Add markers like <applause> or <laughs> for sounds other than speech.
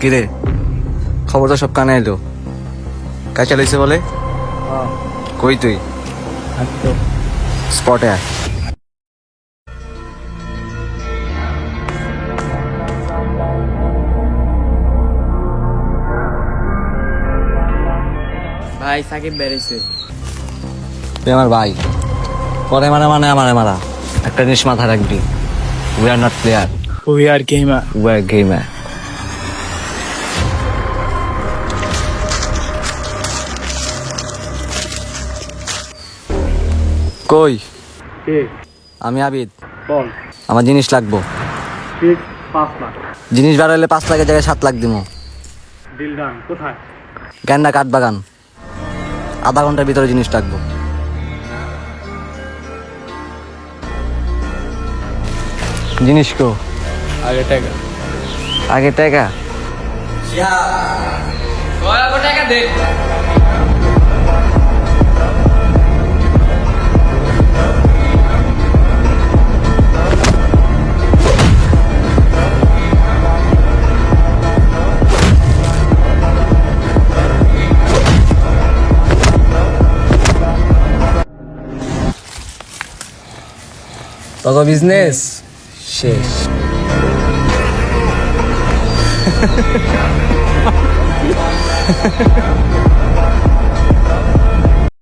কিরে? খবর তো সব কানে এলো কাজ চালাইছে বলে? কই তুই? স্পটে আয়। ভাই সাকিব বেরিয়েছে। তুই আমার ভাই। পরে মানে মানে আমারে মারা। একটা জিনিস মাথায় রাখবি। We are not player we are gamer we are gamer কই? কে? আমি আবিদ। বল। আমার জিনিস লাগবো। ঠিক পাঁচ লাখ। জিনিস বাড়াইলে পাঁচ লাখের জায়গায় সাত লাখ দিব ডিল ডান কোথায়? গ্যান্ডা কাঠবাগান আধা ঘণ্টার ভিতরে জিনিস লাগবো। জিনিস কো? আগে টাকা। আগে টাকা? টাকা দে। তত বিজনেস শেষ <laughs>